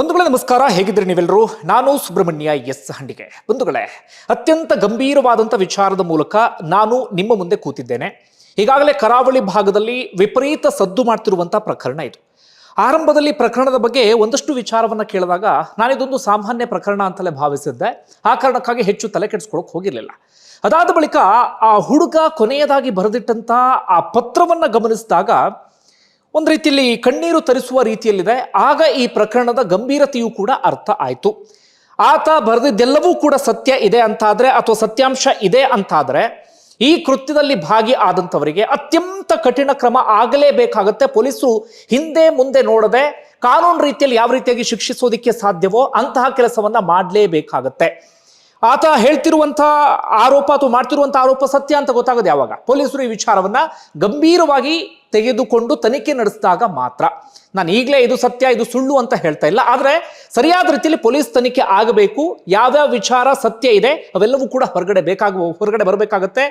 ಬಂಧುಗಳೇ, ನಮಸ್ಕಾರ. ಹೇಗಿದ್ರಿ ನೀವೆಲ್ಲರೂ? ನಾನು ಸುಬ್ರಹ್ಮಣ್ಯ ಎಸ್ ಹಂಡಿಗೆ. ಬಂಧುಗಳೇ, ಅತ್ಯಂತ ಗಂಭೀರವಾದಂಥ ವಿಚಾರದ ಮೂಲಕ ನಾನು ನಿಮ್ಮ ಮುಂದೆ ಕೂತಿದ್ದೇನೆ. ಈಗಾಗಲೇ ಕರಾವಳಿ ಭಾಗದಲ್ಲಿ ವಿಪರೀತ ಸದ್ದು ಮಾಡ್ತಿರುವಂಥ ಪ್ರಕರಣ ಇದು. ಆರಂಭದಲ್ಲಿ ಪ್ರಕರಣದ ಬಗ್ಗೆ ಒಂದಷ್ಟು ವಿಚಾರವನ್ನು ಕೇಳಿದಾಗ ನಾನಿದೊಂದು ಸಾಮಾನ್ಯ ಪ್ರಕರಣ ಅಂತಲೇ ಭಾವಿಸಿದ್ದೆ. ಆ ಕಾರಣಕ್ಕಾಗಿ ಹೆಚ್ಚು ತಲೆ ಕೆಡಿಸ್ಕೊಳಕ್ಕೆ ಹೋಗಿರಲಿಲ್ಲ. ಅದಾದ ಬಳಿಕ ಆ ಹುಡುಗ ಕೊನೆಯದಾಗಿ ಬರೆದಿಟ್ಟಂಥ ಆ ಪತ್ರವನ್ನು ಗಮನಿಸಿದಾಗ ಒಂದು ರೀತಿಯಲ್ಲಿ ಕಣ್ಣೀರು ತರಿಸುವ ರೀತಿಯಲ್ಲಿದೆ. ಆಗ ಈ ಪ್ರಕರಣದ ಗಂಭೀರತೆಯು ಕೂಡ ಅರ್ಥ ಆಯಿತು. ಆತ ಬರೆದಿದ್ದೆಲ್ಲವೂ ಕೂಡ ಸತ್ಯ ಇದೆ ಅಂತಾದರೆ, ಅಥವಾ ಸತ್ಯಾಂಶ ಇದೆ ಅಂತಾದರೆ, ಈ ಕೃತ್ಯದಲ್ಲಿ ಭಾಗಿ ಆದಂಥವರಿಗೆ ಅತ್ಯಂತ ಕಠಿಣ ಕ್ರಮ ಆಗಲೇಬೇಕಾಗತ್ತೆ. ಪೊಲೀಸರು ಹಿಂದೆ ಮುಂದೆ ನೋಡದೆ ಕಾನೂನು ರೀತಿಯಲ್ಲಿ ಯಾವ ರೀತಿಯಾಗಿ ಶಿಕ್ಷಿಸೋದಕ್ಕೆ ಸಾಧ್ಯವೋ ಅಂತಹ ಕೆಲಸವನ್ನ ಮಾಡಲೇಬೇಕಾಗತ್ತೆ. ಆತ ಹೇಳ್ತಿರುವಂತಹ ಆರೋಪ ಅಥವಾ ಮಾಡ್ತಿರುವಂತಹ ಆರೋಪ ಸತ್ಯ ಅಂತ ಗೊತ್ತಾಗೋದು ಯಾವಾಗ? ಪೊಲೀಸರು ಈ ವಿಚಾರವನ್ನ ಗಂಭೀರವಾಗಿ ತೆಗೆದುಕೊಂಡು ತನಿಖೆ ನಡೆಸಿದಾಗ ಮಾತ್ರ. ನಾನು ಈಗಲೇ ಇದು ಸತ್ಯ, ಇದು ಸುಳ್ಳು ಅಂತ ಹೇಳ್ತಾ ಇಲ್ಲ. ಆದರೆ ಸರಿಯಾದ ರೀತಿಯಲ್ಲಿ ಪೊಲೀಸ್ ತನಿಖೆ ಆಗಬೇಕು. ಯಾವ್ಯಾವ ವಿಚಾರ ಸತ್ಯ ಇದೆ, ಅವೆಲ್ಲವೂ ಕೂಡ ಹೊರಗಡೆ ಬೇಕಾಗುವ ಹೊರಗಡೆ ಬರಬೇಕಾಗತ್ತೆ.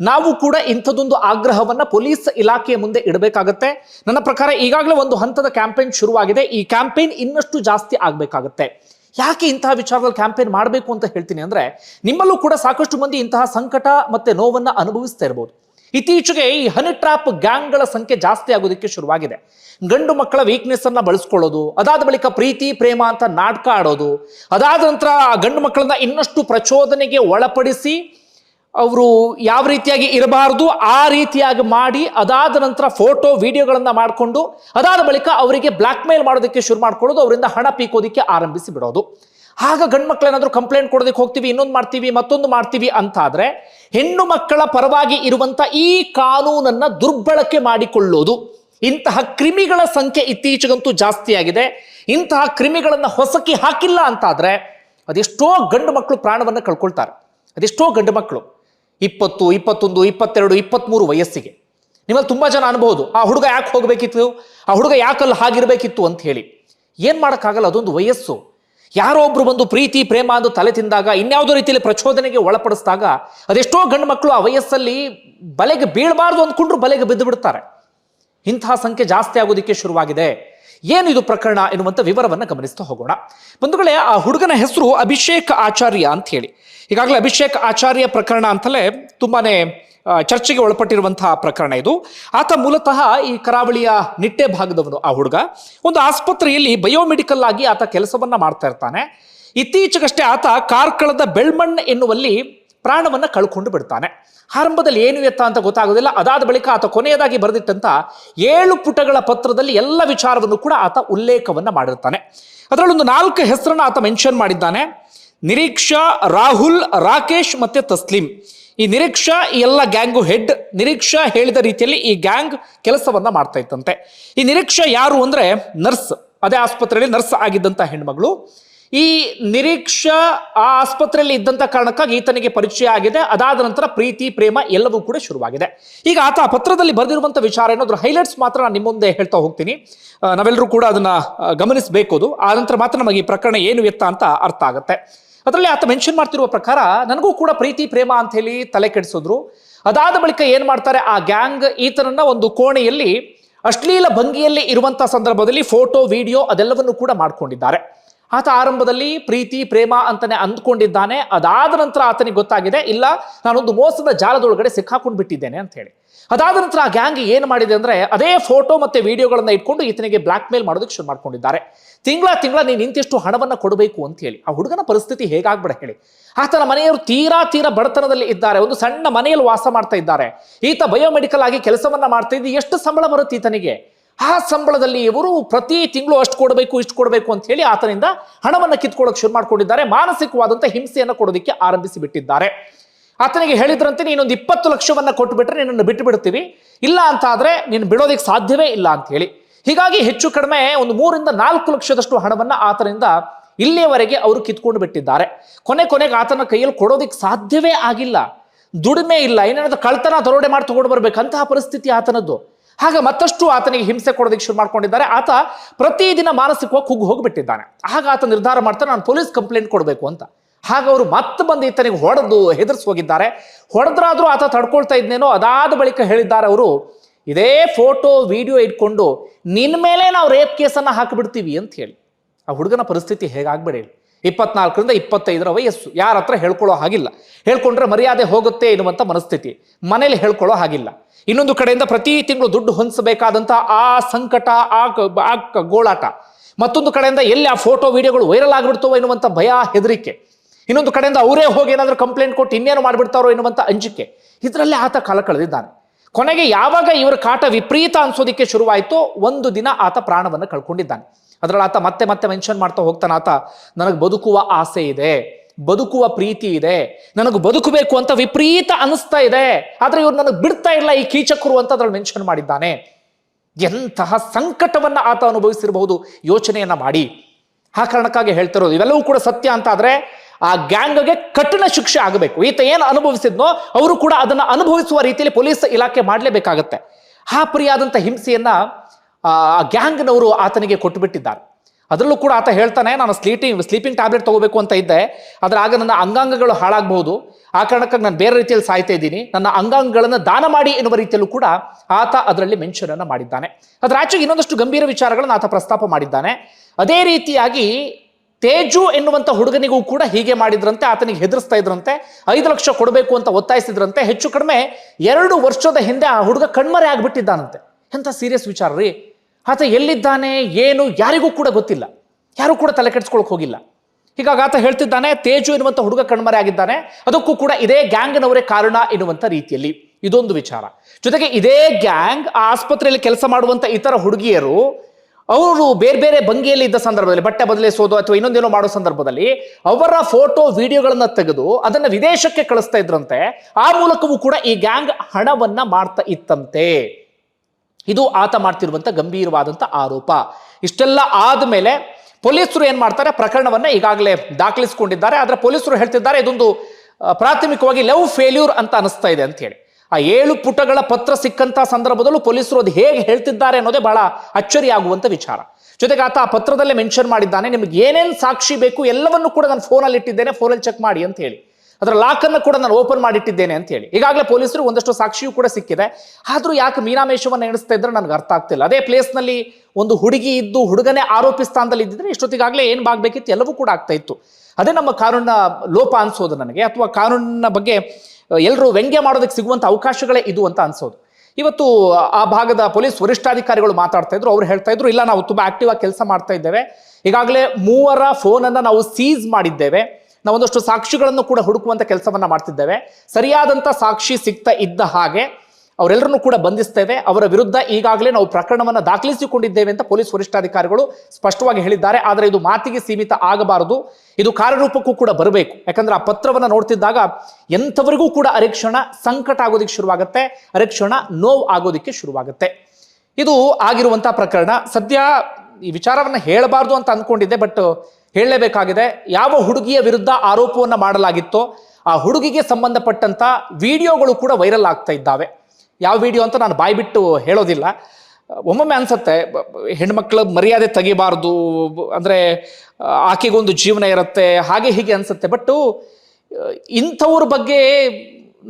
ನಾವು ಕೂಡ ಇಂಥದ್ದೊಂದು ಆಗ್ರಹವನ್ನ ಪೊಲೀಸ್ ಇಲಾಖೆಯ ಮುಂದೆ ಇಡಬೇಕಾಗತ್ತೆ. ನನ್ನ ಪ್ರಕಾರ ಈಗಾಗಲೇ ಒಂದು ಹಂತದ ಕ್ಯಾಂಪೇನ್ ಶುರುವಾಗಿದೆ. ಈ ಕ್ಯಾಂಪೇನ್ ಇನ್ನಷ್ಟು ಜಾಸ್ತಿ ಆಗಬೇಕಾಗತ್ತೆ. ಯಾಕೆ ಇಂತಹ ವಿಚಾರದಲ್ಲಿ ಕ್ಯಾಂಪೇನ್ ಮಾಡಬೇಕು ಅಂತ ಹೇಳ್ತೀನಿ ಅಂದ್ರೆ ನಿಮ್ಮಲ್ಲೂ ಕೂಡ ಸಾಕಷ್ಟು ಮಂದಿ ಇಂತಹ ಸಂಕಟ ಮತ್ತೆ ನೋವನ್ನ ಅನುಭವಿಸ್ತಾ ಇರಬಹುದು ಇತ್ತೀಚೆಗೆ ಈ ಹನಿ ಟ್ರಾಪ್ ಗ್ಯಾಂಗ್ಗಳ ಸಂಖ್ಯೆ ಜಾಸ್ತಿ ಆಗೋದಕ್ಕೆ ಶುರುವಾಗಿದೆ. ಗಂಡು ಮಕ್ಕಳ ವೀಕ್ನೆಸ್ ಅನ್ನ ಬಳಸ್ಕೊಳ್ಳೋದು, ಅದಾದ ಬಳಿಕ ಪ್ರೀತಿ, ಪ್ರೇಮ ಅಂತ ನಾಟಕ ಆಡೋದು, ಅದಾದ ನಂತರ ಆ ಗಂಡು ಮಕ್ಕಳನ್ನ ಇನ್ನಷ್ಟು ಪ್ರಚೋದನೆಗೆ ಒಳಪಡಿಸಿ ಅವರು ಯಾವ ರೀತಿಯಾಗಿ ಇರಬಾರದು, ಆ ರೀತಿಯಾಗಿ ಮಾಡಿ, ಅದಾದ ನಂತರ ಫೋಟೋ ವಿಡಿಯೋಗಳನ್ನ ಮಾಡಿಕೊಂಡು, ಅದಾದ ಬಳಿಕ ಅವರಿಗೆ ಬ್ಲಾಕ್ ಮೇಲ್ ಮಾಡೋದಕ್ಕೆ ಶುರು ಮಾಡ್ಕೊಳ್ಳೋದು, ಅವರಿಂದ ಹಣ ಪೀಕೋದಕ್ಕೆ ಆರಂಭಿಸಿ ಬಿಡೋದು. ಆಗ ಗಂಡು ಮಕ್ಕಳೇನಾದ್ರೂ ಕಂಪ್ಲೇಂಟ್ ಕೊಡೋದಕ್ಕೆ ಹೋಗ್ತೀವಿ, ಇನ್ನೊಂದು ಮಾಡ್ತೀವಿ, ಮತ್ತೊಂದು ಮಾಡ್ತೀವಿ ಅಂತಾದರೆ ಹೆಣ್ಣು ಮಕ್ಕಳ ಪರವಾಗಿ ಇರುವಂಥ ಈ ಕಾನೂನನ್ನು ದುರ್ಬಳಕೆ ಮಾಡಿಕೊಳ್ಳೋದು. ಇಂತಹ ಕ್ರಿಮಿಗಳ ಸಂಖ್ಯೆ ಇತ್ತೀಚೆಗಂತೂ ಜಾಸ್ತಿ ಆಗಿದೆ. ಇಂತಹ ಕ್ರಿಮಿಗಳನ್ನು ಹೊಸಕಿ ಹಾಕಿಲ್ಲ ಅಂತಾದರೆ ಅದೆಷ್ಟೋ ಗಂಡು ಮಕ್ಕಳು ಪ್ರಾಣವನ್ನು ಕಳ್ಕೊಳ್ತಾರೆ. ಅದೆಷ್ಟೋ ಗಂಡು ಮಕ್ಕಳು ಇಪ್ಪತ್ತು, ಇಪ್ಪತ್ತೊಂದು, ಇಪ್ಪತ್ತೆರಡು ಇಪ್ಪತ್ತ್ಮೂರು ವಯಸ್ಸಿಗೆ. ನಿಮ್ಮಲ್ಲಿ ತುಂಬ ಜನ ಅನ್ಬೋದು, ಆ ಹುಡುಗ ಯಾಕೆ ಹೋಗಬೇಕಿತ್ತು? ಆ ಹುಡುಗ ಯಾಕಲ್ಲಿ ಹಾಗಿರಬೇಕಿತ್ತು ಅಂತ ಹೇಳಿ. ಏನು ಮಾಡೋಕ್ಕಾಗಲ್ಲ, ಅದೊಂದು ವಯಸ್ಸು. ಯಾರೋ ಒಬ್ರು ಬಂದು ಪ್ರೀತಿ, ಪ್ರೇಮ ಅಂದು ತಲೆ ತಿಂದಾಗ ಇನ್ಯಾವುದೋ ರೀತಿಯಲ್ಲಿ ಪ್ರಚೋದನೆಗೆ ಒಳಪಡಿಸಿದಾಗ ಅದೆಷ್ಟೋ ಗಂಡು ಮಕ್ಕಳು ಆ ವಯಸ್ಸಲ್ಲಿ ಬಲೆಗೆ ಬೀಳಬಾರ್ದು ಅಂದ್ಕೊಂಡ್ರು ಬಲೆಗೆ ಬಿದ್ದು ಬಿಡ್ತಾರೆ ಇಂತಹ ಸಂಖ್ಯೆ ಜಾಸ್ತಿ ಆಗೋದಕ್ಕೆ ಶುರುವಾಗಿದೆ. ಏನು ಇದು ಪ್ರಕರಣ ಎನ್ನುವಂಥ ವಿವರವನ್ನು ಗಮನಿಸ್ತಾ ಹೋಗೋಣ. ಬಂಧುಗಳೇ, ಆ ಹುಡುಗನ ಹೆಸರು ಅಭಿಷೇಕ್ ಆಚಾರ್ಯ ಅಂತ ಹೇಳಿ ಈಗಾಗಲೇ ಅಭಿಷೇಕ್ ಆಚಾರ್ಯ ಪ್ರಕರಣ ಅಂತಲೇ ತುಂಬಾನೇ ಚರ್ಚೆಗೆ ಒಳಪಟ್ಟಿರುವಂತಹ ಪ್ರಕರಣ ಇದು. ಆತ ಮೂಲತಃ ಈ ಕರಾವಳಿಯ ನಿಟ್ಟೆ ಭಾಗದವನು, ಆ ಹುಡುಗ. ಒಂದು ಆಸ್ಪತ್ರೆಯಲ್ಲಿ ಬಯೋಮೆಡಿಕಲ್ ಆಗಿ ಆತ ಕೆಲಸವನ್ನ ಮಾಡ್ತಾ ಇರ್ತಾನೆ. ಇತ್ತೀಚೆಗಷ್ಟೇ ಆತ ಕಾರ್ಕಳದ ಬೆಳ್ಮಣ್ ಎನ್ನುವಲ್ಲಿ ಪ್ರಾಣವನ್ನ ಕಳ್ಕೊಂಡು ಬಿಡ್ತಾನೆ. ಆರಂಭದಲ್ಲಿ ಏನು ಎತ್ತ ಅಂತ ಗೊತ್ತಾಗೋದಿಲ್ಲ. ಅದಾದ ಬಳಿಕ ಆತ ಕೊನೆಯದಾಗಿ ಬರೆದಿಟ್ಟಂತ ಏಳು ಪುಟಗಳ ಪತ್ರದಲ್ಲಿ ಎಲ್ಲ ವಿಚಾರವನ್ನು ಕೂಡ ಆತ ಉಲ್ಲೇಖವನ್ನ ಮಾಡಿರ್ತಾನೆ. ಅದರಲ್ಲೊಂದು ನಾಲ್ಕು ಹೆಸರನ್ನ ಆತ ಮೆನ್ಷನ್ ಮಾಡಿದ್ದಾನೆ. ನಿರೀಕ್ಷಾ, ರಾಹುಲ್, ರಾಕೇಶ್ ಮತ್ತೆ ತಸ್ಲೀಂ. ಈ ನಿರೀಕ್ಷಾ, ಈ ಎಲ್ಲ ಗ್ಯಾಂಗು ಹೆಡ್ ನಿರೀಕ್ಷಾ ಹೇಳಿದ ರೀತಿಯಲ್ಲಿ ಈ ಗ್ಯಾಂಗ್ ಕೆಲಸವನ್ನ ಮಾಡ್ತಾ ಇತ್ತಂತೆ. ಈ ನಿರೀಕ್ಷಾ ಯಾರು ಅಂದ್ರೆ ನರ್ಸ್, ಅದೇ ಆಸ್ಪತ್ರೆಯಲ್ಲಿ ನರ್ಸ್ ಆಗಿದ್ದಂತ ಹೆಣ್ಮಗಳು. ಈ ನಿರೀಕ್ಷಾ ಆ ಆಸ್ಪತ್ರೆಯಲ್ಲಿ ಇದ್ದಂತ ಕಾರಣಕ್ಕಾಗಿ ಈತನಿಗೆ ಪರಿಚಯ ಆಗಿದೆ. ಅದಾದ ನಂತರ ಪ್ರೀತಿ, ಪ್ರೇಮ ಎಲ್ಲವೂ ಕೂಡ ಶುರುವಾಗಿದೆ. ಈಗ ಆತ ಪತ್ರದಲ್ಲಿ ಬರೆದಿರುವಂತ ವಿಚಾರ ಏನಾದ್ರು ಹೈಲೈಟ್ಸ್ ಮಾತ್ರ ನಾನು ನಿಮ್ಮ ಮುಂದೆ ಹೇಳ್ತಾ ಹೋಗ್ತೀನಿ. ನಾವೆಲ್ಲರೂ ಕೂಡ ಅದನ್ನ ಗಮನಿಸಬೇಕು ಅದು. ಆ ನಂತರ ಮಾತ್ರ ನಮಗೆ ಈ ಪ್ರಕರಣ ಏನು ಎತ್ತ ಅಂತ ಅರ್ಥ ಆಗುತ್ತೆ. ಅದರಲ್ಲಿ ಆತ ಮೆನ್ಷನ್ ಮಾಡ್ತಿರುವ ಪ್ರಕಾರ ನನಗೂ ಕೂಡ ಪ್ರೀತಿ, ಪ್ರೇಮ ಅಂತ ಹೇಳಿ ತಲೆ ಕೆಡಿಸಿದ್ರು. ಅದಾದ ಬಳಿಕ ಏನ್ ಮಾಡ್ತಾರೆ? ಆ ಗ್ಯಾಂಗ್ ಈತನನ್ನ ಒಂದು ಕೋಣೆಯಲ್ಲಿ, ಅಶ್ಲೀಲ ಭಂಗಿಯಲ್ಲಿ ಇರುವಂತಹ ಸಂದರ್ಭದಲ್ಲಿ ಫೋಟೋ ವಿಡಿಯೋ ಅದೆಲ್ಲವನ್ನು ಕೂಡ ಮಾಡ್ಕೊಂಡಿದ್ದಾರೆ. ಆತ ಆರಂಭದಲ್ಲಿ ಪ್ರೀತಿ, ಪ್ರೇಮ ಅಂತಾನೆ ಅಂದ್ಕೊಂಡಿದ್ದಾನೆ. ಅದಾದ ನಂತರ ಆತನಿಗೆ ಗೊತ್ತಾಗಿದೆ, ಇಲ್ಲ, ನಾನೊಂದು ಮೋಸದ ಜಾಲದೊಳಗಡೆ ಸಿಕ್ಕಾಕೊಂಡು ಬಿಟ್ಟಿದ್ದೇನೆ ಅಂತ ಹೇಳಿ. ಅದಾದ ನಂತರ ಆ ಗ್ಯಾಂಗ್ ಏನು ಮಾಡಿದೆ ಅಂದ್ರೆ, ಅದೇ ಫೋಟೋ ಮತ್ತೆ ವಿಡಿಯೋಗಳನ್ನು ಇಟ್ಕೊಂಡು ಈತನಿಗೆ ಬ್ಲ್ಯಾಕ್ ಮೇಲ್ ಮಾಡೋದಕ್ಕೆ ಶುರು ಮಾಡ್ಕೊಂಡಿದ್ದಾರೆ. ತಿಂಗಳ ತಿಂಗಳ ನೀನು ಇಂತಿಷ್ಟು ಹಣವನ್ನು ಕೊಡಬೇಕು ಅಂತ ಹೇಳಿ. ಆ ಹುಡುಗನ ಪರಿಸ್ಥಿತಿ ಹೇಗಾಗ್ಬಿಡ ಹೇಳಿ. ಆತನ ಮನೆಯವರು ತೀರಾ ತೀರಾ ಬಡತನದಲ್ಲಿ ಇದ್ದಾರೆ. ಒಂದು ಸಣ್ಣ ಮನೆಯಲ್ಲಿ ವಾಸ ಮಾಡ್ತಾ ಇದ್ದಾರೆ. ಈತ ಬಯೋಮೆಡಿಕಲ್ ಆಗಿ ಕೆಲಸವನ್ನ ಮಾಡ್ತಾ ಇದ್ದು. ಎಷ್ಟು ಸಂಬಳ ಬರುತ್ತೆ ಈತನಿಗೆ? ಆ ಸಂಬಳದಲ್ಲಿ ಇವರು ಪ್ರತಿ ತಿಂಗಳು ಅಷ್ಟು ಕೊಡಬೇಕು, ಇಷ್ಟು ಕೊಡಬೇಕು ಅಂತ ಹೇಳಿ ಆತನಿಂದ ಹಣವನ್ನು ಕಿತ್ಕೊಳ್ಳೋಕೆ ಶುರು ಮಾಡ್ಕೊಂಡಿದ್ದಾರೆ. ಮಾನಸಿಕವಾದಂಥ ಹಿಂಸೆಯನ್ನು ಕೊಡೋದಕ್ಕೆ ಆರಂಭಿಸಿ ಬಿಟ್ಟಿದ್ದಾರೆ. ಆತನಿಗೆ ಹೇಳಿದ್ರಂತೆ ನೀನೊಂದು ಇಪ್ಪತ್ತು ಲಕ್ಷವನ್ನು ಕೊಟ್ಟುಬಿಟ್ರೆ ನಿನ್ನನ್ನು ಬಿಟ್ಟು ಬಿಡ್ತೀವಿ ಇಲ್ಲ ಅಂತ ಆದ್ರೆ ನೀನು ಬಿಡೋದಕ್ಕೆ ಸಾಧ್ಯವೇ ಇಲ್ಲ ಅಂತ ಹೇಳಿ. ಹೀಗಾಗಿ ಹೆಚ್ಚು ಕಡಿಮೆ ಒಂದು ಮೂರಿಂದ ನಾಲ್ಕು ಲಕ್ಷದಷ್ಟು ಹಣವನ್ನ ಆತನಿಂದ ಇಲ್ಲಿಯವರೆಗೆ ಅವರು ಕಿತ್ಕೊಂಡು ಬಿಟ್ಟಿದ್ದಾರೆ. ಕೊನೆ ಕೊನೆಗೆ ಆತನ ಕೈಯಲ್ಲಿ ಕೊಡೋದಕ್ಕೆ ಸಾಧ್ಯವೇ ಆಗಿಲ್ಲ. ದುಡಿಮೆ ಇಲ್ಲ. ಏನೇನಾದ್ರೂ ಕಳ್ತನ ದರೋಡೆ ಮಾಡಿ ತಗೊಂಡು ಬರ್ಬೇಕಂತಹ ಪರಿಸ್ಥಿತಿ ಆತನದ್ದು. ಹಾಗೆ ಮತ್ತಷ್ಟು ಆತನಿಗೆ ಹಿಂಸೆ ಕೊಡೋದಕ್ಕೆ ಶುರು ಮಾಡ್ಕೊಂಡಿದ್ದಾರೆ. ಆತ ಪ್ರತಿದಿನ ಮಾನಸಿಕವಾಗಿ ಕುಗ್ಗು ಹೋಗಿಬಿಟ್ಟಿದ್ದಾನೆ. ಆಗ ಆತ ನಿರ್ಧಾರ ಮಾಡ್ತಾನೆ, ನಾನು ಪೊಲೀಸ್ ಕಂಪ್ಲೇಂಟ್ ಕೊಡಬೇಕು ಅಂತ. ಹಾಗೆ ಅವರು ಮತ್ತೆ ಬಂದು ಈತನಿಗೆ ಹೊಡೆದು ಹೆದರ್ಸಿ ಹೋಗಿದ್ದಾರೆ. ಹೊಡೆದ್ರಾದ್ರೂ ಆತ ತಡ್ಕೊಳ್ತಾ ಇದ್ನೇನೋ, ಅದಾದ ಬಳಿಕ ಹೇಳಿದ್ದಾರೆ ಅವರು ಇದೇ ಫೋಟೋ, ವಿಡಿಯೋ ಇಟ್ಕೊಂಡು ನಿನ್ ಮೇಲೆ ನಾವು ರೇಪ್ ಕೇಸನ್ನು ಹಾಕಿಬಿಡ್ತೀವಿ ಅಂತ ಹೇಳಿ. ಆ ಹುಡುಗನ ಪರಿಸ್ಥಿತಿ ಹೇಗಾಗ್ಬೇಡಿ ಇಪ್ಪತ್ನಾಲ್ಕರಿಂದ ಇಪ್ಪತ್ತೈದರ ವಯಸ್ಸು. ಯಾರ ಹತ್ರ ಹೇಳ್ಕೊಳ್ಳೋ ಹಾಗಿಲ್ಲ. ಹೇಳ್ಕೊಂಡ್ರೆ ಮರ್ಯಾದೆ ಹೋಗುತ್ತೆ ಎನ್ನುವಂಥ ಮನಸ್ಥಿತಿ. ಮನೇಲಿ ಹೇಳ್ಕೊಳ್ಳೋ ಹಾಗಿಲ್ಲ. ಇನ್ನೊಂದು ಕಡೆಯಿಂದ ಪ್ರತಿ ತಿಂಗಳು ದುಡ್ಡು ಹೊಂದಿಸಬೇಕಾದಂಥ ಆ ಸಂಕಟ, ಆ ಆ ಗೋಳಾಟ. ಮತ್ತೊಂದು ಕಡೆಯಿಂದ ಎಲ್ಲಿ ಆ ಫೋಟೋ, ವಿಡಿಯೋಗಳು ವೈರಲ್ ಆಗಿಬಿಡ್ತವೋ ಎನ್ನುವಂಥ ಭಯ, ಹೆದರಿಕೆ. ಇನ್ನೊಂದು ಕಡೆಯಿಂದ ಅವರೇ ಹೋಗಿ ಏನಾದರೂ ಕಂಪ್ಲೇಂಟ್ ಕೊಟ್ಟು ಇನ್ನೇನು ಮಾಡಿಬಿಡ್ತಾರೋ ಎನ್ನುವಂಥ ಅಂಜಿಕೆ. ಇದರಲ್ಲೇ ಆತ ಕಾಲ ಕಳೆದಿದ್ದಾನೆ. ಕೊನೆಗೆ ಯಾವಾಗ ಇವರ ಕಾಟ ವಿಪರೀತ ಅನ್ಸೋದಿಕ್ಕೆ ಶುರುವಾಯಿತು ಒಂದು ದಿನ ಆತ ಪ್ರಾಣವನ್ನು ಕಳ್ಕೊಂಡಿದ್ದಾನೆ. ಅದರಲ್ಲಿ ಆತ ಮತ್ತೆ ಮತ್ತೆ ಮೆನ್ಷನ್ ಮಾಡ್ತಾ ಹೋಗ್ತಾನೆ, ಆತ, ನನಗೆ ಬದುಕುವ ಆಸೆ ಇದೆ, ಬದುಕುವ ಪ್ರೀತಿ ಇದೆ, ನನಗೆ ಬದುಕಬೇಕು ಅಂತ ವಿಪರೀತ ಅನಿಸ್ತಾ ಇದೆ, ಆದ್ರೆ ಇವ್ರು ನನಗೆ ಬಿಡ್ತಾ ಇಲ್ಲ ಈ ಕೀಚಕರು ಅಂತ ಅದ್ರಲ್ಲಿ ಮೆನ್ಷನ್ ಮಾಡಿದ್ದಾನೆ. ಎಂತಹ ಸಂಕಟವನ್ನ ಆತ ಅನುಭವಿಸಿರಬಹುದು ಯೋಚನೆಯನ್ನ ಮಾಡಿ. ಆ ಕಾರಣಕ್ಕಾಗಿ ಹೇಳ್ತಿರೋದು ಇವೆಲ್ಲವೂ ಕೂಡ ಸತ್ಯ ಅಂತ ಆದ್ರೆ ಆ ಗ್ಯಾಂಗ್ಗೆ ಕಠಿಣ ಶಿಕ್ಷೆ ಆಗಬೇಕು. ಈತ ಏನು ಅನುಭವಿಸಿದ್ನೋ ಅವರು ಕೂಡ ಅದನ್ನ ಅನುಭವಿಸುವ ರೀತಿಯಲ್ಲಿ ಪೊಲೀಸ್ ಇಲಾಖೆ ಮಾಡಲೇಬೇಕಾಗತ್ತೆ. ಆ ಹಿಂಸೆಯನ್ನ, ಆ ಗ್ಯಾಂಗ್ನವರು ಆತನಿಗೆ ಕೊಟ್ಟುಬಿಟ್ಟಿದ್ದಾರೆ. ಅದರಲ್ಲೂ ಕೂಡ ಆತ ಹೇಳ್ತಾನೆ, ನಾನು ಸ್ಲೀಟಿಂಗ್ ಸ್ಲೀಪಿಂಗ್ ಟ್ಯಾಬ್ಲೆಟ್ ತಗೋಬೇಕು ಅಂತ ಇದ್ದೆ. ಆದ್ರೆ ಆಗ ನನ್ನ ಅಂಗಾಂಗಗಳು ಹಾಳಾಗಬಹುದು. ಆ ಕಾರಣಕ್ಕಾಗಿ ನಾನು ಬೇರೆ ರೀತಿಯಲ್ಲಿ ಸಾಯ್ತಾ ಇದ್ದೀನಿ. ನನ್ನ ಅಂಗಾಂಗಗಳನ್ನು ದಾನ ಮಾಡಿ ಎನ್ನುವ ರೀತಿಯಲ್ಲೂ ಕೂಡ ಆತ ಅದರಲ್ಲಿ ಮೆನ್ಷನ್ ಅನ್ನ ಮಾಡಿದ್ದಾನೆ. ಅದರ ಆಚೆಗೆ ಇನ್ನೊಂದಷ್ಟು ಗಂಭೀರ ವಿಚಾರಗಳನ್ನು ಆತ ಪ್ರಸ್ತಾಪ ಮಾಡಿದ್ದಾನೆ. ಅದೇ ರೀತಿಯಾಗಿ ತೇಜು ಎನ್ನುವಂಥ ಹುಡುಗನಿಗೂ ಕೂಡ ಹೀಗೆ ಮಾಡಿದ್ರಂತೆ, ಆತನಿಗೆ ಹೆದರಿಸ್ತಾ ಇದ್ರಂತೆ, ಐದು ಲಕ್ಷ ಕೊಡಬೇಕು ಅಂತ ಒತ್ತಾಯಿಸಿದ್ರಂತೆ, ಹೆಚ್ಚು ಕಡಿಮೆ ಎರಡು ವರ್ಷದ ಹಿಂದೆ ಆ ಹುಡುಗ ಕಣ್ಮರೆ ಆಗಿಬಿಟ್ಟಿದ್ದಾನಂತೆ. ಎಂಥ ಸೀರಿಯಸ್ ವಿಚಾರ ರೀ. ಆತ ಎಲ್ಲಿದ್ದಾನೆ, ಏನು, ಯಾರಿಗೂ ಕೂಡ ಗೊತ್ತಿಲ್ಲ. ಯಾರು ಕೂಡ ತಲೆ ಕೆಡಿಸ್ಕೊಳಕ್ ಹೋಗಿಲ್ಲ. ಹೀಗಾಗಿ ಆತ ಹೇಳ್ತಿದ್ದಾನೆ, ತೇಜು ಎನ್ನುವಂಥ ಹುಡುಗ ಕಣ್ಮರೆ ಆಗಿದ್ದಾನೆ, ಅದಕ್ಕೂ ಕೂಡ ಇದೇ ಗ್ಯಾಂಗ್ನವರೇ ಕಾರಣ ಎನ್ನುವಂಥ ರೀತಿಯಲ್ಲಿ. ಇದೊಂದು ವಿಚಾರ. ಜೊತೆಗೆ ಇದೇ ಗ್ಯಾಂಗ್ ಆ ಆಸ್ಪತ್ರೆಯಲ್ಲಿ ಕೆಲಸ ಮಾಡುವಂಥ ಇತರ ಹುಡುಗಿಯರು ಅವರು ಬೇರೆ ಬೇರೆ ಭಂಗಿಯಲ್ಲಿ ಇದ್ದ ಸಂದರ್ಭದಲ್ಲಿ, ಬಟ್ಟೆ ಬದಲಿಸೋದು ಅಥವಾ ಇನ್ನೊಂದೇನೋ ಮಾಡೋ ಸಂದರ್ಭದಲ್ಲಿ ಅವರ ಫೋಟೋ, ವಿಡಿಯೋಗಳನ್ನ ತೆಗೆದು ಅದನ್ನ ವಿದೇಶಕ್ಕೆ ಕಳಿಸ್ತಾ ಇದ್ರಂತೆ, ಆ ಮೂಲಕವೂ ಕೂಡ ಈ ಗ್ಯಾಂಗ್ ಹಣವನ್ನ ಮಾಡ್ತಾ ಇತ್ತಂತೆ. ಇದು ಆತ ಮಾಡ್ತಿರುವಂತ ಗಂಭೀರವಾದಂತ ಆರೋಪ. ಇಷ್ಟೆಲ್ಲ ಆದಮೇಲೆ ಪೊಲೀಸರು ಏನು ಮಾಡ್ತಾರೆ, ಪ್ರಕರಣವನ್ನ ಈಗಾಗಲೇ ದಾಖಲಿಸಿಕೊಂಡಿದ್ದಾರೆ. ಆದರೆ ಪೊಲೀಸರು ಹೇಳ್ತಿದ್ದಾರೆ, ಇದೊಂದು ಪ್ರಾಥಮಿಕವಾಗಿ ಲವ್ ಫೇಲ್ಯೂರ್ ಅಂತ ಅನಿಸ್ತಾ ಇದೆ ಅಂತ ಹೇಳಿ. ಆ ಏಳು ಪುಟಗಳ ಪತ್ರ ಸಿಕ್ಕಂತ ಸಂದರ್ಭದಲ್ಲೂ ಪೊಲೀಸರು ಅದು ಹೇಗೆ ಹೇಳ್ತಿದ್ದಾರೆ ಅನ್ನೋದೇ ಬಹಳ ಅಚ್ಚರಿ ಆಗುವಂತ ವಿಚಾರ. ಜೊತೆಗೆ ಆತ ಆ ಪತ್ರದಲ್ಲೇ ಮೆನ್ಷನ್ ಮಾಡಿದ್ದಾನೆ, ನಿಮ್ಗೆ ಏನೇನು ಸಾಕ್ಷಿ ಬೇಕು ಎಲ್ಲವನ್ನೂ ಕೂಡ ನಾನು ಫೋನಲ್ಲಿ ಇಟ್ಟಿದ್ದೇನೆ ಫೋನಲ್ಲಿ ಚೆಕ್ ಮಾಡಿ ಅಂತ ಹೇಳಿ. ಅದರ ಲಾಕನ್ನು ಕೂಡ ನಾನು ಓಪನ್ ಮಾಡಿಟ್ಟಿದ್ದೇನೆ ಅಂತ ಹೇಳಿ. ಈಗಾಗಲೇ ಪೊಲೀಸರು ಒಂದಷ್ಟು ಸಾಕ್ಷಿಯೂ ಕೂಡ ಸಿಕ್ಕಿದೆ. ಆದರೂ ಯಾಕೆ ಮೀನಾಮೇಶವನ್ನು ಎಣಿಸ್ತಾ ಇದ್ರೆ ನನಗೆ ಅರ್ಥ ಆಗ್ತಿಲ್ಲ. ಅದೇ ಪ್ಲೇಸ್ನಲ್ಲಿ ಒಂದು ಹುಡುಗಿ ಇದ್ದು ಹುಡುಗನೇ ಆರೋಪಿ ಸ್ಥಾನದಲ್ಲಿ ಇದ್ದಿದ್ರೆ ಇಷ್ಟೊತ್ತಿಗಾಗಲೇ ಏನು ಬಾಗಬೇಕಿತ್ತು? ಎಲ್ಲವೂ ಕೂಡ ಆಗ್ತಾ ಇತ್ತು. ಅದೇ ನಮ್ಮ ಕಾನೂನಿನ ಲೋಪ ಅನಿಸೋದು ನನಗೆ, ಅಥವಾ ಕಾನೂನಿನ ಬಗ್ಗೆ ಎಲ್ಲರೂ ವ್ಯಂಗ್ಯ ಮಾಡೋದಕ್ಕೆ ಸಿಗುವಂಥ ಅವಕಾಶಗಳೇ ಇದು ಅಂತ ಅನ್ಸೋದು. ಇವತ್ತು ಆ ಭಾಗದ ಪೊಲೀಸ್ ವರಿಷ್ಠಾಧಿಕಾರಿಗಳು ಮಾತಾಡ್ತಾ ಇದ್ರು, ಅವ್ರು ಹೇಳ್ತಾ ಇದ್ರು, ಇಲ್ಲ, ನಾವು ತುಂಬಾ ಆಕ್ಟಿವ್ ಆಗಿ ಕೆಲಸ ಮಾಡ್ತಾ ಇದ್ದೇವೆ. ಈಗಾಗಲೇ ಮೂವರ ಫೋನನ್ನು ನಾವು ಸೀಸ್ ಮಾಡಿದ್ದೇವೆ. ನಾವೊಂದಷ್ಟು ಸಾಕ್ಷಿಗಳನ್ನು ಕೂಡ ಹುಡುಕುವಂತ ಕೆಲಸವನ್ನ ಮಾಡ್ತಿದ್ದೇವೆ. ಸರಿಯಾದಂತ ಸಾಕ್ಷಿ ಸಿಗ್ತಾ ಇದ್ದ ಹಾಗೆ ಅವರೆಲ್ಲರನ್ನು ಕೂಡ ಬಂಧಿಸ್ತೇವೆ. ಅವರ ವಿರುದ್ಧ ಈಗಾಗಲೇ ನಾವು ಪ್ರಕರಣವನ್ನು ದಾಖಲಿಸಿಕೊಂಡಿದ್ದೇವೆ ಅಂತ ಪೊಲೀಸ್ ವರಿಷ್ಠಾಧಿಕಾರಿಗಳು ಸ್ಪಷ್ಟವಾಗಿ ಹೇಳಿದ್ದಾರೆ. ಆದರೆ ಇದು ಮಾತಿಗೆ ಸೀಮಿತ ಆಗಬಾರದು. ಇದು ಕಾರ್ಯರೂಪಕ್ಕೂ ಕೂಡ ಬರಬೇಕು. ಯಾಕಂದ್ರೆ ಆ ಪತ್ರವನ್ನು ನೋಡ್ತಿದ್ದಾಗ ಎಂಥವರಿಗೂ ಕೂಡ ಅರೆಕ್ಷಣ ಸಂಕಟ ಆಗೋದಿಕ್ಕೆ ಶುರುವಾಗುತ್ತೆ. ಅರೆಕ್ಷಣ ನೋವು ಆಗೋದಿಕ್ಕೆ ಶುರುವಾಗುತ್ತೆ. ಇದು ಆಗಿರುವಂತಹ ಪ್ರಕರಣ. ಸದ್ಯ ಈ ವಿಚಾರವನ್ನು ಹೇಳಬಾರ್ದು ಅಂತ ಅಂದ್ಕೊಂಡಿದ್ದೆ ಬಟ್ ಹೇಳಲೇಬೇಕಾಗಿದೆ. ಯಾವ ಹುಡುಗಿಯ ವಿರುದ್ಧ ಆರೋಪವನ್ನು ಮಾಡಲಾಗಿತ್ತೋ ಆ ಹುಡುಗಿಗೆ ಸಂಬಂಧಪಟ್ಟಂತ ವಿಡಿಯೋಗಳು ಕೂಡ ವೈರಲ್ ಆಗ್ತಾ ಇದ್ದಾವೆ. ಯಾವ ವಿಡಿಯೋ ಅಂತ ನಾನು ಬಾಯ್ಬಿಟ್ಟು ಹೇಳೋದಿಲ್ಲ. ಒಮ್ಮೊಮ್ಮೆ ಅನ್ಸುತ್ತೆ ಹೆಣ್ಮಕ್ಳ ಮರ್ಯಾದೆ ತೆಗಿಬಾರ್ದು ಅಂದರೆ ಅಂದ್ರೆ ಆಕೆಗೊಂದು ಜೀವನ ಇರುತ್ತೆ, ಹಾಗೆ ಹೀಗೆ ಅನ್ಸುತ್ತೆ. ಬಟ್ಟು ಇಂಥವ್ರ ಬಗ್ಗೆ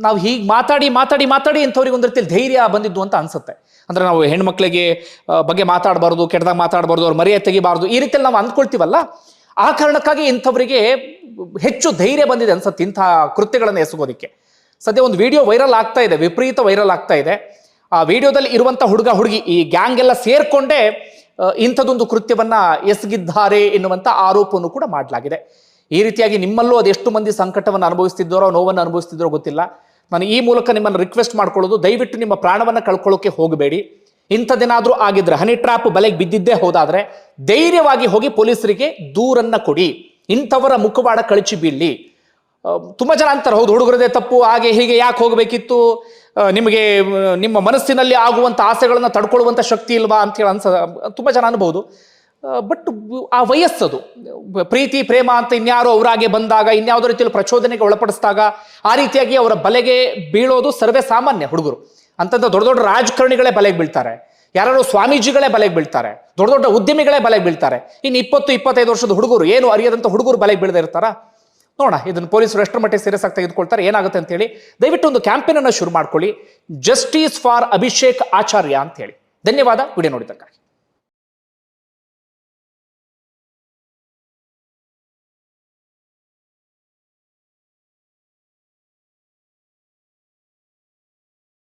ನಾವು ಹೀಗೆ ಮಾತಾಡಿ ಮಾತಾಡಿ ಮಾತಾಡಿ ಇಂಥವ್ರಿಗೆ ಒಂದು ರೀತಿಯಲ್ಲಿ ಧೈರ್ಯ ಬಂದಿದ್ದು ಅಂತ ಅನ್ಸುತ್ತೆ. ಅಂದ್ರೆ ನಾವು ಹೆಣ್ಮಕ್ಳಿಗೆ ಬಗ್ಗೆ ಮಾತಾಡಬಾರ್ದು, ಕೆಟ್ಟದಾಗ ಮಾತಾಡಬಾರ್ದು, ಅವ್ರ ಮರ್ಯಾದೆ ತೆಗಿಬಾರ್ದು, ಈ ರೀತಿಯಲ್ಲಿ ನಾವು ಅಂದ್ಕೊಳ್ತೀವಲ್ಲ, ಆ ಕಾರಣಕ್ಕಾಗಿ ಇಂಥವರಿಗೆ ಹೆಚ್ಚು ಧೈರ್ಯ ಬಂದಿದೆ ಅನ್ಸುತ್ತೆ ಇಂಥ ಕೃತ್ಯಗಳನ್ನು ಎಸಗೋದಿಕ್ಕೆ. ಸದ್ಯ ಒಂದು ವಿಡಿಯೋ ವೈರಲ್ ಆಗ್ತಾ ಇದೆ, ವಿಪರೀತ ವೈರಲ್ ಆಗ್ತಾ ಇದೆ. ಆ ವಿಡಿಯೋದಲ್ಲಿ ಇರುವಂತ ಹುಡುಗ, ಹುಡುಗಿ ಈ ಗ್ಯಾಂಗ್ ಎಲ್ಲ ಸೇರ್ಕೊಂಡೇ ಇಂಥದೊಂದು ಕೃತ್ಯವನ್ನ ಎಸಗಿದ್ದಾರೆ ಎನ್ನುವಂತ ಆರೋಪವನ್ನು ಕೂಡ ಮಾಡಲಾಗಿದೆ. ಈ ರೀತಿಯಾಗಿ ನಿಮ್ಮಲ್ಲೂ ಅದೆಷ್ಟು ಮಂದಿ ಸಂಕಟವನ್ನು ಅನುಭವಿಸ್ತಿದ್ದಾರೋ, ನೋವನ್ನು ಅನುಭವಿಸ್ತಿದ್ರೋ ಗೊತ್ತಿಲ್ಲ. ನಾನು ಈ ಮೂಲಕ ನಿಮ್ಮನ್ನು ರಿಕ್ವೆಸ್ಟ್ ಮಾಡ್ಕೊಳ್ಳೋದು, ದಯವಿಟ್ಟು ನಿಮ್ಮ ಪ್ರಾಣವನ್ನು ಕಳ್ಕೊಳ್ಳೋಕೆ ಹೋಗಬೇಡಿ. ಇಂಥದ್ದೇನಾದ್ರೂ ಆಗಿದ್ರೆ ಹನಿ ಟ್ರಾಪ್ ಬಲೆಗೆ ಬಿದ್ದಿದ್ದೇ ಹೋದಾದರೆ, ಧೈರ್ಯವಾಗಿ ಹೋಗಿ ಪೊಲೀಸರಿಗೆ ದೂರನ್ನ ಕೊಡಿ. ಇಂಥವರ ಮುಖವಾಡ ಕಳಚಿ ಬೀಳಿ ತುಂಬಾ ಜನ ಅಂತಾರೆ, ಹೌದು, ಹುಡುಗರದೇ ತಪ್ಪು, ಹಾಗೆ ಹೀಗೆ ಯಾಕೆ ಹೋಗಬೇಕಿತ್ತು? ನಿಮಗೆ, ನಿಮ್ಮ ಮನಸ್ಸಿನಲ್ಲಿ ಆಗುವಂಥ ಆಸೆಗಳನ್ನು ತಡ್ಕೊಳ್ಳುವಂಥ ಶಕ್ತಿ ಇಲ್ವಾ? ಅಂತ ಹೇಳಿ ಅನ್ಸ, ತುಂಬಾ ಜನ ಅನ್ಬೋದು ಬಟ್ ಆ ವಯಸ್ಸದು. ಪ್ರೀತಿ, ಪ್ರೇಮ ಅಂತ ಇನ್ಯಾರೋ ಅವರಾಗೆ ಬಂದಾಗ, ಇನ್ಯಾವುದೋ ರೀತಿಯಲ್ಲಿ ಪ್ರಚೋದನೆಗೆ ಒಳಪಡಿಸಿದಾಗ, ಆ ರೀತಿಯಾಗಿ ಅವರ ಬಲೆಗೆ ಬೀಳೋದು ಸರ್ವೇ ಸಾಮಾನ್ಯ ಹುಡುಗರು. ಅಂಥದ್ದು ದೊಡ್ಡ ದೊಡ್ಡ ರಾಜಕಾರಣಿಗಳೇ ಬಲೆಗೆ ಬೀಳ್ತಾರೆ. ಯಾರು ಸ್ವಾಮೀಜಿಗಳೇ ಬಲೆಗೆ ಬೀಳ್ತಾರೆ. ದೊಡ್ಡ ದೊಡ್ಡ ಉದ್ಯಮಿಗಳೇ ಬಲೆಗೆ ಬೀಳ್ತಾರೆ. ಇನ್ನು ಇಪ್ಪತ್ತು, ಇಪ್ಪತ್ತೈದು ವರ್ಷದ ಹುಡುಗರು, ಏನು ಅರಿಯದಂತ ಹುಡುಗರು ಬಲೆಗೆ ಬೀಳದೇ ಇರ್ತಾರ? ನೋಡ, ಇದನ್ನು ಪೊಲೀಸರು ಎಷ್ಟರ ಮಟ್ಟಿಗೆ ಸೀರಿಯಸ್ ಆಗಿ ತೆಗೆದುಕೊಳ್ತಾರೆ, ಏನಾಗುತ್ತೆ ಅಂತ ಹೇಳಿ, ದಯವಿಟ್ಟು ಒಂದು ಕ್ಯಾಂಪೇನ್ ಅನ್ನು ಶುರು ಮಾಡ್ಕೊಳ್ಳಿ. ಜಸ್ಟಿಸ್ ಫಾರ್ ಅಭಿಷೇಕ್ ಆಚಾರ್ಯ ಅಂತ ಹೇಳಿ. ಧನ್ಯವಾದ, ವಿಡಿಯೋ ನೋಡಿದ್ದಕ್ಕಾಗಿ.